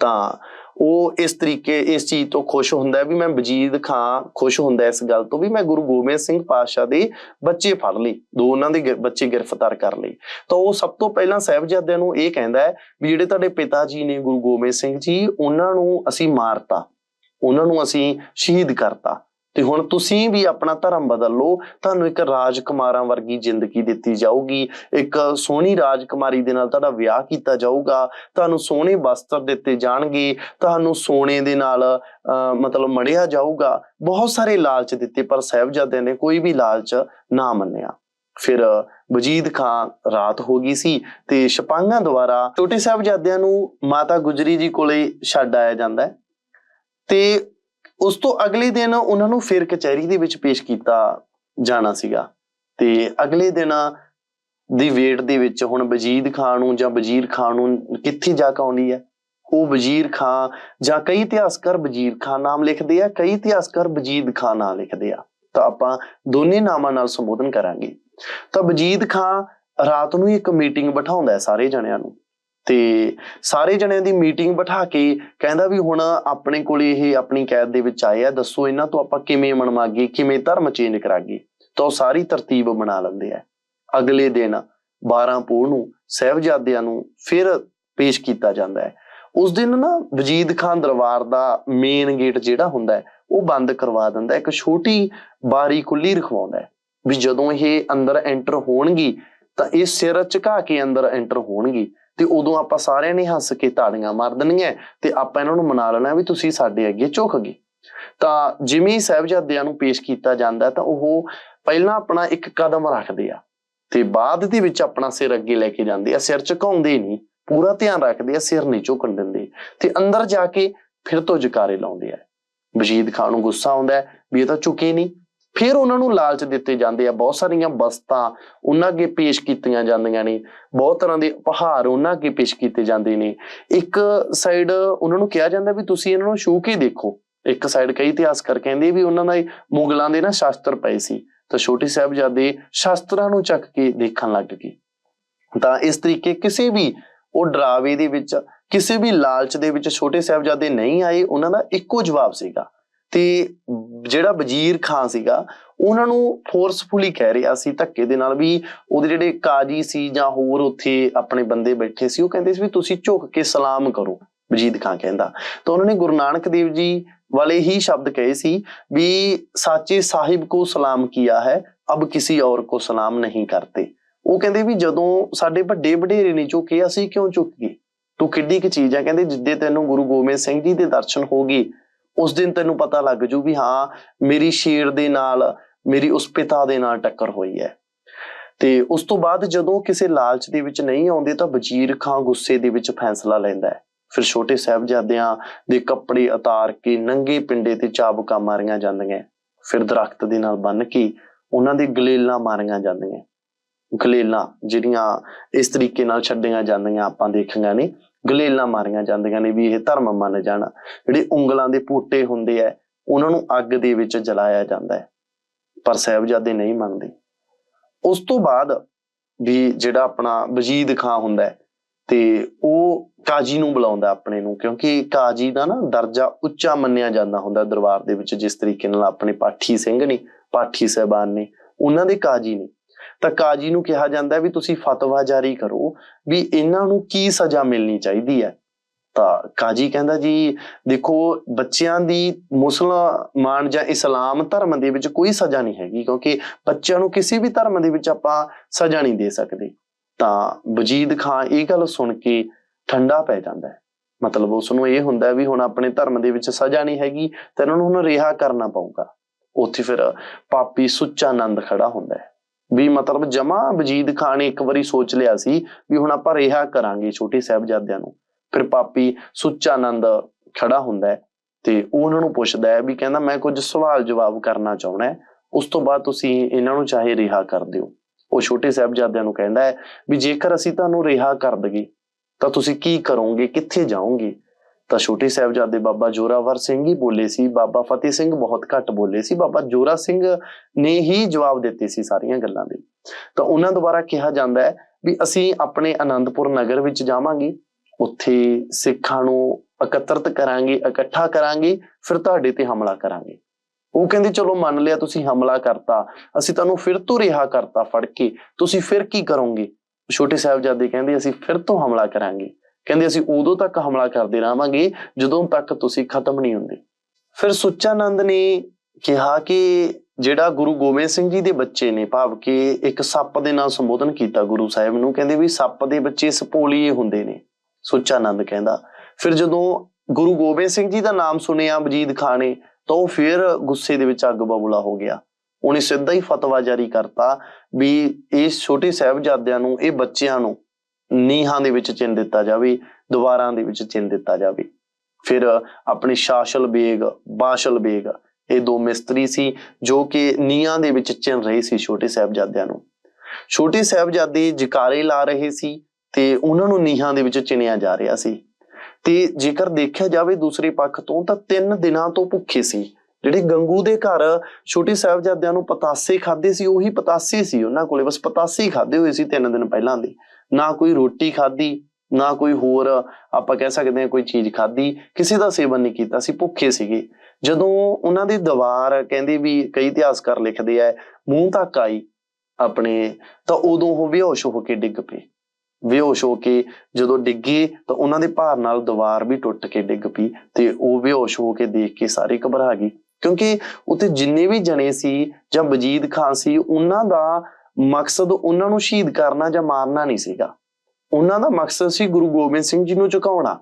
ਤਾਂ ਉਹ ਇਸ ਤਰੀਕੇ, ਇਸ ਚੀਜ਼ ਤੋਂ ਖੁਸ਼ ਹੁੰਦਾ ਵੀ ਮੈਂ ਵਜੀਦ ਖਾਂ ਖੁਸ਼ ਹੁੰਦਾ ਇਸ ਗੱਲ ਤੋਂ ਵੀ ਮੈਂ ਗੁਰੂ ਗੋਬਿੰਦ ਸਿੰਘ ਪਾਤਸ਼ਾਹ ਦੇ ਬੱਚੇ ਫੜ ਲਈ ਦੋ ਉਹਨਾਂ ਦੇ ਬੱਚੇ ਗ੍ਰਿਫਤਾਰ ਕਰ ਲਈ ਤਾਂ ਉਹ ਸਭ ਤੋਂ ਪਹਿਲਾਂ ਸਾਹਿਬਜ਼ਾਦਿਆਂ ਨੂੰ ਇਹ ਕਹਿੰਦਾ ਹੈ ਵੀ ਜਿਹੜੇ ਤੁਹਾਡੇ ਪਿਤਾ ਜੀ ਨੇ ਗੁਰੂ ਗੋਬਿੰਦ ਸਿੰਘ ਜੀ, ਉਹਨਾਂ ਨੂੰ ਅਸੀਂ ਮਾਰਤਾ, ਉਹਨਾਂ ਨੂੰ ਅਸੀਂ ਸ਼ਹੀਦ ਕਰਤਾ। ਤੇ ਹੁਣ ਤੁਸੀਂ ਵੀ ਆਪਣਾ ਧਰਮ ਬਦਲ ਲਓ, ਤੁਹਾਨੂੰ ਇੱਕ ਰਾਜਕੁਮਾਰਾਂ ਵਰਗੀ ਜ਼ਿੰਦਗੀ ਦਿੱਤੀ ਜਾਊਗੀ, ਇੱਕ ਸੋਹਣੀ ਰਾਜਕੁਮਾਰੀ ਦੇ ਨਾਲ ਤੁਹਾਡਾ ਵਿਆਹ ਕੀਤਾ ਜਾਊਗਾ, ਤੁਹਾਨੂੰ ਸੋਹਣੇ ਵਸਤਰ ਦਿੱਤੇ ਜਾਣਗੇ, ਤੁਹਾਨੂੰ ਸੋਨੇ ਦੇ ਨਾਲ ਮਤਲਬ ਮੜਿਆ ਜਾਊਗਾ। ਬਹੁਤ ਸਾਰੇ ਲਾਲਚ ਦਿੱਤੇ, ਪਰ ਸਾਹਿਬਜ਼ਾਦਿਆਂ ਨੇ ਕੋਈ ਵੀ ਲਾਲਚ ਨਾ ਮੰਨਿਆ। ਫਿਰ ਵਜੀਦ ਖਾਨ ਰਾਤ ਹੋ ਗਈ ਸੀ ਤੇ ਸਿਪਾਹੀਆਂ ਦੁਆਰਾ ਛੋਟੇ ਸਾਹਿਬਜ਼ਾਦਿਆਂ ਨੂੰ ਮਾਤਾ ਗੁਜਰੀ ਜੀ ਕੋਲੇ ਛੱਡ ਆਇਆ ਜਾਂਦਾ ਤੇ ਉਸ ਤੋਂ ਅਗਲੇ ਦਿਨ ਉਹਨਾਂ ਨੂੰ ਫਿਰ ਕਚਹਿਰੀ ਦੇ ਵਿੱਚ ਪੇਸ਼ ਕੀਤਾ ਜਾਣਾ ਸੀਗਾ। ਤੇ ਅਗਲੇ ਦਿਨ ਦੀ ਵੇਟ ਦੇ ਵਿੱਚ ਹੁਣ ਵਜੀਦ ਖਾਨ ਨੂੰ ਜਾਂ ਵਜ਼ੀਰ ਖਾਨ ਨੂੰ ਕਿੱਥੇ ਜਾ ਕੇ ਆਉਂਦੀ ਹੈ? ਉਹ ਵਜ਼ੀਰ ਖਾਨ ਜਾਂ ਕਈ ਇਤਿਹਾਸਕਾਰ ਵਜ਼ੀਰ ਖਾਨ ਨਾਮ ਲਿਖਦੇ ਆ, ਕਈ ਇਤਿਹਾਸਕਾਰ ਵਜੀਦ ਖਾਨ ਨਾਮ ਲਿਖਦੇ ਆ। ਤਾਂ ਆਪਾਂ ਦੋਨੇ ਨਾਮਾਂ ਨਾਲ ਸੰਬੋਧਨ ਕਰਾਂਗੇ। ਤਾਂ ਵਜੀਦ ਖਾਨ ਰਾਤ ਨੂੰ ਹੀ ਇੱਕ ਮੀਟਿੰਗ ਬਿਠਾਉਂਦਾ ਸਾਰੇ ਜਣਿਆਂ ਨੂੰ। ਤੇ ਸਾਰੇ ਜਣਿਆਂ ਦੀ ਮੀਟਿੰਗ ਬਿਠਾ ਕੇ ਕਹਿੰਦਾ ਵੀ ਹੁਣ ਆਪਣੇ ਕੋਲ ਇਹ ਆਪਣੀ ਕੈਦ ਦੇ ਵਿੱਚ ਆਏ ਆ, ਦੱਸੋ ਇਹਨਾਂ ਤੋਂ ਆਪਾਂ ਕਿਵੇਂ ਮਨਵਾਗੇ ਕਿਵੇਂ ਧਰਮ ਚੇਂਜ ਕਰਾਗੇ? ਤਾਂ ਉਹ ਸਾਰੀ ਤਰਤੀਬ ਬਣਾ ਲੈਂਦੇ ਆ। ਅਗਲੇ ਦਿਨ 12 ਪੋਹ ਨੂੰ ਸਹਿਬਜ਼ਾਦਿਆਂ ਨੂੰ ਫਿਰ ਪੇਸ਼ ਕੀਤਾ ਜਾਂਦਾ ਹੈ। ਉਸ ਦਿਨ ਨਾ ਵਜੀਦ ਖਾਨ ਦਰਬਾਰ ਦਾ ਮੇਨ ਗੇਟ ਜਿਹੜਾ ਹੁੰਦਾ ਹੈ, ਉਹ ਬੰਦ ਕਰਵਾ ਦਿੰਦਾ ਇੱਕ ਛੋਟੀ ਬਾਰੀ ਖੁੱਲੀ ਰਖਵਾਉਂਦਾ ਵੀ ਜਦੋਂ ਇਹ ਅੰਦਰ ਐਂਟਰ ਹੋਣਗੀ ਤਾਂ ਇਹ ਸਿਰ ਝੁਕਾ ਕੇ ਅੰਦਰ ਐਂਟਰ ਹੋਣਗੀ। ਤੇ ਉਦੋਂ ਆਪਾਂ ਸਾਰਿਆਂ ਨੇ ਹੱਸ ਕੇ ਤਾੜੀਆਂ ਮਾਰ ਦੇਣੀਆਂ ਤੇ ਆਪਾਂ ਇਹਨਾਂ ਨੂੰ ਮਨਾ ਲੈਣਾ ਵੀ ਤੁਸੀਂ ਸਾਡੇ ਅੱਗੇ ਝੁਕ ਗਏ। ਤਾਂ ਜਿਵੇਂ ਹੀ ਸਾਹਿਬਜ਼ਾਦਿਆਂ ਨੂੰ ਪੇਸ਼ ਕੀਤਾ ਜਾਂਦਾ ਤਾਂ ਉਹ ਪਹਿਲਾਂ ਆਪਣਾ ਇੱਕ ਕਦਮ ਰੱਖਦੇ ਆ ਤੇ ਬਾਅਦ ਦੇ ਵਿੱਚ ਆਪਣਾ ਸਿਰ ਅੱਗੇ ਲੈ ਕੇ ਜਾਂਦੇ ਆ, ਸਿਰ ਝੁਕਾਉਂਦੇ ਨਹੀਂ, ਪੂਰਾ ਧਿਆਨ ਰੱਖਦੇ ਆ, ਸਿਰ ਨਹੀਂ ਝੁਕਣ ਦਿੰਦੇ ਤੇ ਅੰਦਰ ਜਾ ਕੇ ਫਿਰ ਤੋਂ ਜਕਾਰੇ ਲਾਉਂਦੇ ਆ। ਵਜੀਦ ਖਾਨ ਨੂੰ ਗੁੱਸਾ ਆਉਂਦਾ ਵੀ ਇਹ ਤਾਂ ਝੁਕੇ ਨਹੀਂ। ਫਿਰ ਉਹਨਾਂ ਨੂੰ ਲਾਲਚ ਦਿੱਤੇ ਜਾਂਦੇ ਆ। ਬਹੁਤ ਸਾਰੀਆਂ ਬਸਤਾਂ ਉਹਨਾਂ ਅੱਗੇ ਪੇਸ਼ ਕੀਤੀਆਂ ਜਾਂਦੀਆਂ ਨੇ। ਬਹੁਤ ਤਰ੍ਹਾਂ ਦੇ ਉਪਹਾਰ ਉਹਨਾਂ ਅੱਗੇ ਪੇਸ਼ ਕੀਤੇ ਜਾਂਦੇ ਨੇ। ਇੱਕ ਸਾਈਡ ਉਹਨਾਂ ਨੂੰ ਕਿਹਾ ਜਾਂਦਾ ਵੀ ਤੁਸੀਂ ਇਹਨਾਂ ਨੂੰ ਛੂ ਕੇ ਦੇਖੋ। ਇੱਕ ਸਾਈਡ ਕਈ ਇਤਿਹਾਸਕਾਰ ਕਹਿੰਦੇ ਵੀ ਉਹਨਾਂ ਦਾ ਮੁਗਲਾਂ ਦੇ ਨਾ ਸ਼ਾਸਤਰ ਪਏ ਸੀ। ਤਾਂ ਛੋਟੇ ਸਾਹਿਬਜ਼ਾਦੇ ਸ਼ਾਸਤਰਾਂ ਨੂੰ ਚੱਕ ਕੇ ਦੇਖਣ ਲੱਗ ਗਏ। ਤਾਂ ਇਸ ਤਰੀਕੇ ਕਿਸੇ ਵੀ ਉਹ ਡਰਾਵੇ ਦੇ ਵਿੱਚ, ਕਿਸੇ ਵੀ ਲਾਲਚ ਦੇ ਵਿੱਚ ਛੋਟੇ ਸਾਹਿਬਜ਼ਾਦੇ ਨਹੀਂ ਆਏ। ਉਹਨਾਂ ਦਾ ਇੱਕੋ ਜਵਾਬ ਸੀਗਾ। ਤੇ ਜਿਹੜਾ ਵਜ਼ੀਰ ਖਾਨ ਸੀਗਾ, ਉਹਨਾਂ ਨੂੰ ਫੋਰਸਫੁਲੀ ਕਹਿ ਰਿਹਾ ਸੀ ਧੱਕੇ ਦੇ ਨਾਲ ਵੀ ਉਹਦੇ ਜਿਹੜੇ ਕਾਜੀ ਸੀ ਜਾਂ ਹੋਰ ਉੱਥੇ ਆਪਣੇ ਬੰਦੇ ਬੈਠੇ ਸੀ, ਉਹ ਕਹਿੰਦੇ ਸੀ ਵੀ ਤੁਸੀਂ ਝੁਕ ਕੇ ਸਲਾਮ ਕਰੋ ਵਜੀਦ ਖਾਨ ਕਹਿੰਦਾ ਤਾਂ ਉਹਨਾਂ ਨੇ ਗੁਰੂ ਨਾਨਕ ਦੇਵ ਜੀ ਵਾਲੇ ਹੀ ਸ਼ਬਦ ਕਹੇ ਸੀ ਵੀ ਸਾਚੇ ਸਾਹਿਬ ਕੋ ਸਲਾਮ ਕੀਆ ਹੈ, ਅਬ ਕਿਸੇ ਔਰ ਕੋ ਸਲਾਮ ਨਹੀਂ ਕਰਤੇ। ਉਹ ਕਹਿੰਦੇ ਵੀ ਜਦੋਂ ਸਾਡੇ ਵੱਡੇ ਵਡੇਰੇ ਨੇ ਝੁਕੇ ਅਸੀਂ ਕਿਉਂ ਝੁਕ ਗਏ? ਤੂੰ ਕਿੱਡੀ ਕੀ ਚੀਜ਼ ਹੈ ਕਹਿੰਦੇ ਜਿੱਦੇ ਤੈਨੂੰ ਗੁਰੂ ਗੋਬਿੰਦ ਸਿੰਘ ਜੀ ਦੇ ਦਰਸ਼ਨ ਹੋ ਗਏ ਉਸ ਦਿਨ ਤੈਨੂੰ ਪਤਾ ਲੱਗ ਜੂ ਵੀ ਹਾਂ, ਮੇਰੀ ਸ਼ੇਰ ਦੇ ਨਾਲ, ਮੇਰੀ ਉਸ ਪਿਤਾ ਦੇ ਨਾਲ ਟੱਕਰ ਹੋਈ ਹੈ। ਤੇ ਉਸ ਤੋਂ ਬਾਅਦ ਜਦੋਂ ਕਿਸੇ ਲਾਲਚ ਦੇ ਵਿੱਚ ਨਹੀਂ ਆਉਂਦੇ ਤਾਂ ਵਜ਼ੀਰ ਖਾਂ ਗੁੱਸੇ ਦੇ ਵਿੱਚ ਫੈਸਲਾ ਲੈਂਦਾ ਹੈ। ਫਿਰ ਛੋਟੇ ਸਾਹਿਬਜ਼ਾਦਿਆਂ ਦੇ ਕੱਪੜੇ ਉਤਾਰ ਕੇ ਨੰਗੇ ਪਿੰਡੇ ਤੇ ਚਾਬੁਕਾਂ ਮਾਰੀਆਂ ਜਾਂਦੀਆਂ ਫਿਰ ਦਰਖਤ ਦੇ ਨਾਲ ਬੰਨ ਕੇ ਉਹਨਾਂ ਦੇ ਗਲੇਲਾਂ ਮਾਰੀਆਂ ਜਾਂਦੀਆਂ ਗਲੇਲਾਂ ਜਿਹੜੀਆਂ ਇਸ ਤਰੀਕੇ ਨਾਲ ਛੱਡੀਆਂ ਜਾਂਦੀਆਂ ਆਪਾਂ ਦੇਖੀਆਂ ਨੇ ਗਲੇਲਾਂ ਮਾਰੀਆਂ ਜਾਂਦੀਆਂ ਨੇ ਵੀ ਇਹ ਧਰਮ ਮੰਨ ਜਾਣਾ। ਜਿਹੜੇ ਉਂਗਲਾਂ ਦੇ ਪੋਟੇ ਹੁੰਦੇ ਆ, ਉਹਨਾਂ ਨੂੰ ਅੱਗ ਦੇ ਵਿੱਚ ਜਲਾਇਆ ਜਾਂਦਾ ਹੈ। ਪਰ ਸਾਹਿਬਜ਼ਾਦੇ ਨਹੀਂ ਮੰਨਦੇ। ਉਸ ਤੋਂ ਬਾਅਦ ਵੀ ਜਿਹੜਾ ਆਪਣਾ ਵਜੀਦ ਖਾਂ ਹੁੰਦਾ ਤੇ ਉਹ ਕਾਜੀ ਨੂੰ ਬੁਲਾਉਂਦਾ ਆਪਣੇ ਨੂੰ, ਕਿਉਂਕਿ ਕਾਜੀ ਦਾ ਨਾ ਦਰਜਾ ਉੱਚਾ ਮੰਨਿਆ ਜਾਂਦਾ ਹੁੰਦਾ ਦਰਬਾਰ ਦੇ ਵਿੱਚ, ਜਿਸ ਤਰੀਕੇ ਨਾਲ ਆਪਣੇ ਪਾਠੀ ਸਿੰਘ ਨੇ, ਪਾਠੀ ਸਹਿਬਾਨ ਨੇ, ਉਹਨਾਂ ਦੇ ਕਾਜੀ ਨੇ। ਤਾਂ ਕਾਜੀ ਨੂੰ ਕਿਹਾ ਜਾਂਦਾ ਵੀ ਤੁਸੀਂ ਫਤਵਾ ਜਾਰੀ ਕਰੋ ਵੀ ਇਹਨਾਂ ਨੂੰ ਕੀ ਸਜ਼ਾ ਮਿਲਣੀ ਚਾਹੀਦੀ ਹੈ। ਤਾਂ ਕਾਜੀ ਕਹਿੰਦਾ ਜੀ, ਦੇਖੋ, ਬੱਚਿਆਂ ਦੀ ਮੁਸਲਮਾਨ ਜਾਂ ਇਸਲਾਮ ਧਰਮ ਦੇ ਵਿੱਚ ਕੋਈ ਸਜ਼ਾ ਨਹੀਂ ਹੈਗੀ ਕਿਉਂਕਿ ਬੱਚਿਆਂ ਨੂੰ ਕਿਸੇ ਵੀ ਧਰਮ ਦੇ ਵਿੱਚ ਆਪਾਂ ਸਜ਼ਾ ਨਹੀਂ ਦੇ ਸਕਦੇ। ਤਾਂ ਵਜੀਦ ਖਾਨ ਇਹ ਗੱਲ ਸੁਣ ਕੇ ਠੰਡਾ ਪੈ ਜਾਂਦਾ ਹੈ। ਮਤਲਬ ਉਸ ਨੂੰ ਇਹ ਹੁੰਦਾ ਵੀ ਹੁਣ ਆਪਣੇ ਧਰਮ ਦੇ ਵਿੱਚ ਸਜ਼ਾ ਨਹੀਂ ਹੈਗੀ ਤੇ ਇਹਨਾਂ ਨੂੰ ਹੁਣ ਰਿਹਾ ਕਰਨਾ ਪਊਗਾ। ਉੱਥੇ ਫਿਰ ਪਾਪੀ ਸੁੱਚਾ ਆਨੰਦ ਖੜਾ ਹੁੰਦਾ ਹੈ। ਵੀ ਮਤਲਬ ਜਮਾ ਵਜੀਦ ਖਾਨ ਨੇ ਇੱਕ ਵਾਰੀ ਸੋਚ ਲਿਆ ਸੀ ਵੀ ਹੁਣ ਆਪਾਂ ਰਿਹਾ ਕਰਾਂਗੇ ਛੋਟੇ ਸਾਹਿਬਜ਼ਾਦਿਆਂ ਨੂੰ। ਫਿਰ ਪਾਪੀ ਸੁੱਚਾ ਆਨੰਦ ਖੜਾ ਹੁੰਦਾ ਹੈ ਤੇ ਉਹ ਉਹਨਾਂ ਨੂੰ ਪੁੱਛਦਾ ਹੈ ਵੀ ਕਹਿੰਦਾ, ਮੈਂ ਕੁਝ ਸਵਾਲ ਜਵਾਬ ਕਰਨਾ ਚਾਹੁੰਦਾ ਹੈ। ਉਸ ਤੋਂ ਬਾਅਦ ਤੁਸੀਂ ਇਹਨਾਂ ਨੂੰ ਚਾਹੇ ਰਿਹਾ ਕਰ ਦਿਓ। ਉਹ ਛੋਟੇ ਸਾਹਿਬਜ਼ਾਦਿਆਂ ਨੂੰ ਕਹਿੰਦਾ ਹੈ ਵੀ ਜੇਕਰ ਅਸੀਂ ਤੁਹਾਨੂੰ ਰਿਹਾ ਕਰ ਦਈਏ, ਤਾਂ ਤੁਸੀਂ ਕੀ ਕਰੋਗੇ, ਕਿੱਥੇ ਜਾਓਗੇ? ਤਾਂ ਛੋਟੇ ਸਾਹਿਬਜ਼ਾਦੇ ਬਾਬਾ ਜੋਰਾਵਰ ਸਿੰਘ ਹੀ ਬੋਲੇ ਸੀ, ਬਾਬਾ ਫਤਿਹ ਸਿੰਘ ਬਹੁਤ ਘੱਟ ਬੋਲੇ ਸੀ, ਬਾਬਾ ਜੋਰਾ ਸਿੰਘ ਨੇ ਹੀ ਜਵਾਬ ਦਿੱਤੇ ਸੀ ਸਾਰੀਆਂ ਗੱਲਾਂ ਦੇ। ਤਾਂ ਉਹਨਾਂ ਦੁਆਰਾ ਕਿਹਾ ਜਾਂਦਾ ਹੈ ਵੀ ਅਸੀਂ ਆਪਣੇ ਆਨੰਦਪੁਰ ਨਗਰ ਵਿੱਚ ਜਾਵਾਂਗੇ, ਉੱਥੇ ਸਿੱਖਾਂ ਨੂੰ ਇਕੱਤਰਤ ਕਰਾਂਗੇ, ਇਕੱਠਾ ਕਰਾਂਗੇ, ਫਿਰ ਤੁਹਾਡੇ ਤੇ ਹਮਲਾ ਕਰਾਂਗੇ। ਉਹ ਕਹਿੰਦੇ, ਚਲੋ ਮੰਨ ਲਿਆ ਤੁਸੀਂ ਹਮਲਾ ਕਰਤਾ, ਅਸੀਂ ਤੁਹਾਨੂੰ ਫਿਰ ਤੋਂ ਰਿਹਾ ਕਰਤਾ ਫੜ ਕੇ, ਤੁਸੀਂ ਫਿਰ ਕੀ ਕਰੋਗੇ? ਛੋਟੇ ਸਾਹਿਬਜ਼ਾਦੇ ਕਹਿੰਦੇ, ਅਸੀਂ ਫਿਰ ਤੋਂ ਹਮਲਾ ਕਰਾਂਗੇ। ਕਹਿੰਦੇ ਅਸੀਂ ਉਦੋਂ ਤੱਕ ਹਮਲਾ ਕਰਦੇ ਰਹਾਂਗੇ ਜਦੋਂ ਤੱਕ ਤੁਸੀਂ ਖਤਮ ਨਹੀਂ ਹੁੰਦੇ। ਫਿਰ ਸੁੱਚਾਨੰਦ ਨੇ ਕਿਹਾ ਕਿ ਜਿਹੜਾ ਗੁਰੂ ਗੋਬਿੰਦ ਸਿੰਘ ਜੀ ਦੇ ਬੱਚੇ ਨੇ, ਭਾਵ ਕਿ ਇੱਕ ਸੱਪ ਦੇ ਨਾਲ ਸੰਬੋਧਨ ਕੀਤਾ ਗੁਰੂ ਸਾਹਿਬ ਨੂੰ, ਕਹਿੰਦੇ ਵੀ ਸੱਪ ਦੇ ਬੱਚੇ ਸਪੋਲੀਏ ਹੁੰਦੇ ਨੇ, ਸੁੱਚਾਨੰਦ ਕਹਿੰਦਾ। ਫਿਰ ਜਦੋਂ ਗੁਰੂ ਗੋਬਿੰਦ ਸਿੰਘ ਜੀ ਦਾ ਨਾਮ ਸੁਣਿਆ ਵਜੀਦ ਖਾਨ ਨੇ, ਤਾਂ ਉਹ ਫਿਰ ਗੁੱਸੇ ਦੇ ਵਿੱਚ ਅੱਗ ਬਬੂਲਾ ਹੋ ਗਿਆ। ਉਹਨੇ ਸਿੱਧਾ ਹੀ ਫਤਵਾ ਜਾਰੀ ਕਰਤਾ ਵੀ ਇਹ ਛੋਟੇ ਸਾਹਿਬਜ਼ਾਦਿਆਂ ਨੂੰ, ਇਹ ਬੱਚਿਆਂ ਨੂੰ ਨੀਹਾਂ ਦੇ ਵਿੱਚ ਚਿੰਨ ਦਿੱਤਾ ਜਾਵੇ ਦੁਆਰਾਂ ਦੇ ਵਿੱਚ ਚਿੰਨ ਦਿੱਤਾ ਜਾਵੇ। ਫਿਰ ਆਪਣੀ ਸ਼ਾਸ਼ਲ ਬੇਗ, ਬਾਸ਼ਲ ਬੇਗ, ਇਹ ਦੋ ਮਿਸਤਰੀ ਸੀ ਜੋ ਕਿ ਨੀਹਾਂ ਦੇ ਵਿੱਚ ਚਿੰਨ ਰਹੇ ਸੀ ਛੋਟੇ ਸਾਹਿਬਜ਼ਾਦਿਆਂ ਨੂੰ। ਛੋਟੇ ਸਾਹਿਬਜ਼ਾਦੇ ਜਕਾਰੇ ਲਾ ਰਹੇ ਸੀ ਤੇ ਉਹਨਾਂ ਨੂੰ ਨੀਹਾਂ ਦੇ ਵਿੱਚ ਚਿਣਿਆ ਜਾ ਰਿਹਾ ਸੀ। ਤੇ ਜੇਕਰ ਦੇਖਿਆ ਜਾਵੇ ਦੂਸਰੇ ਪੱਖ ਤੋਂ ਤਾਂ ਤਿੰਨ ਦਿਨਾਂ ਤੋਂ ਭੁੱਖੇ ਸੀ। ਜਿਹੜੇ ਗੰਗੂ ਦੇ ਘਰ ਛੋਟੇ ਸਾਹਿਬਜ਼ਾਦਿਆਂ ਨੂੰ ਪਤਾਸੇ ਖਾਦੇ ਸੀ, ਉਹੀ ਪਤਾਸੇ ਸੀ ਉਹਨਾਂ ਕੋਲੇ। ਬਸ ਪਤਾਸੇ ਹੀ ਖਾਦੇ ਹੋਏ ਸੀ ਤਿੰਨ ਦਿਨ ਪਹਿਲਾਂ ਦੇ। ਨਾ ਕੋਈ ਰੋਟੀ ਖਾਧੀ, ਨਾ ਕੋਈ ਹੋਰ ਆਪਾਂ ਕਹਿ ਸਕਦੇ ਹਾਂ ਕੋਈ ਚੀਜ਼ ਖਾਧੀ, ਕਿਸੇ ਦਾ ਸੇਵਨ ਨਹੀਂ ਕੀਤਾ ਸੀ ਭੁੱਖੇ ਸੀਗੇ। ਜਦੋਂ ਉਹਨਾਂ ਦੀ ਦੀਵਾਰ ਕਹਿੰਦੇ ਵੀ ਕਈ ਇਤਿਹਾਸਕਾਰ ਲਿਖਦੇ ਆ, ਮੂੰਹ ਤੱਕ ਆਈ ਆਪਣੇ, ਤਾਂ ਉਦੋਂ ਉਹ ਬੇਹੋਸ਼ ਹੋ ਕੇ ਡਿੱਗ ਪਏ। ਬੇਹੋਸ਼ ਹੋ ਕੇ ਜਦੋਂ ਡਿੱਗੇ, ਤਾਂ ਉਹਨਾਂ ਦੇ ਭਾਰ ਨਾਲ ਦੀਵਾਰ ਵੀ ਟੁੱਟ ਕੇ ਡਿੱਗ ਪਈ ਤੇ ਉਹ ਬੇਹੋਸ਼ ਹੋ ਕੇ ਦੇਖ ਕੇ ਸਾਰੇ ਘਬਰਾ ਗਏ। ਕਿਉਂਕਿ ਉੱਥੇ ਜਿੰਨੇ ਵੀ ਜਣੇ ਸੀ ਜਾਂ ਵਜੀਦ ਖਾਨ ਸੀ, ਉਹਨਾਂ ਦਾ ਮਕਸਦ ਉਹਨਾਂ ਨੂੰ ਸ਼ਹੀਦ ਕਰਨਾ ਜਾਂ ਮਾਰਨਾ ਨਹੀਂ ਸੀਗਾ। ਉਹਨਾਂ ਦਾ ਮਕਸਦ ਸੀ ਗੁਰੂ ਗੋਬਿੰਦ ਸਿੰਘ ਜੀ ਨੂੰ ਝੁਕਾਉਣਾ।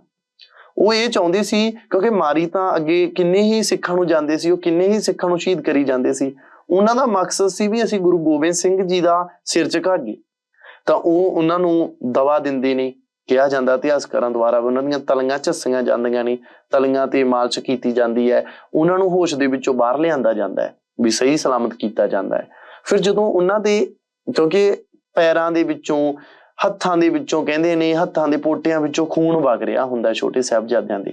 ਉਹ ਇਹ ਚਾਹੁੰਦੇ ਸੀ, ਕਿਉਂਕਿ ਮਾਰੀ ਤਾਂ ਅੱਗੇ ਕਿੰਨੇ ਹੀ ਸਿੱਖਾਂ ਨੂੰ ਜਾਂਦੇ ਸੀ, ਉਹ ਕਿੰਨੇ ਹੀ ਸਿੱਖਾਂ ਨੂੰ ਸ਼ਹੀਦ ਕਰੀ ਜਾਂਦੇ ਸੀ। ਉਹਨਾਂ ਦਾ ਮਕਸਦ ਸੀ ਵੀ ਅਸੀਂ ਗੁਰੂ ਗੋਬਿੰਦ ਸਿੰਘ ਜੀ ਦਾ ਸਿਰ ਝੁਕਾਈਏ। ਤਾਂ ਉਹ ਉਹਨਾਂ ਨੂੰ ਦਵਾ ਦਿੰਦੇ ਨੇ, ਕਿਹਾ ਜਾਂਦਾ ਇਤਿਹਾਸਕਾਰਾਂ ਦੁਆਰਾ ਵੀ ਉਹਨਾਂ ਦੀਆਂ ਤਲੀਆਂ ਝੱਸੀਆਂ ਜਾਂਦੀਆਂ ਨੇ, ਤਲੀਆਂ ਤੇ ਮਾਲਸ਼ ਕੀਤੀ ਜਾਂਦੀ ਹੈ। ਉਹਨਾਂ ਨੂੰ ਹੋਸ਼ ਦੇ ਵਿੱਚੋਂ ਬਾਹਰ ਲਿਆਂਦਾ ਜਾਂਦਾ ਹੈ, ਵੀ ਸਹੀ ਸਲਾਮਤ ਕੀਤਾ ਜਾਂਦਾ ਹੈ। ਫਿਰ ਜਦੋਂ ਉਹਨਾਂ ਦੇ ਕਿਉਂਕਿ ਪੈਰਾਂ ਦੇ ਵਿੱਚੋਂ, ਹੱਥਾਂ ਦੇ ਵਿੱਚੋਂ ਕਹਿੰਦੇ ਨੇ, ਹੱਥਾਂ ਦੇ ਪੋਟਿਆਂ ਵਿੱਚੋਂ ਖੂਨ ਵਗ ਰਿਹਾ ਹੁੰਦਾ ਛੋਟੇ ਸਾਹਿਬਜ਼ਾਦਿਆਂ ਦੇ।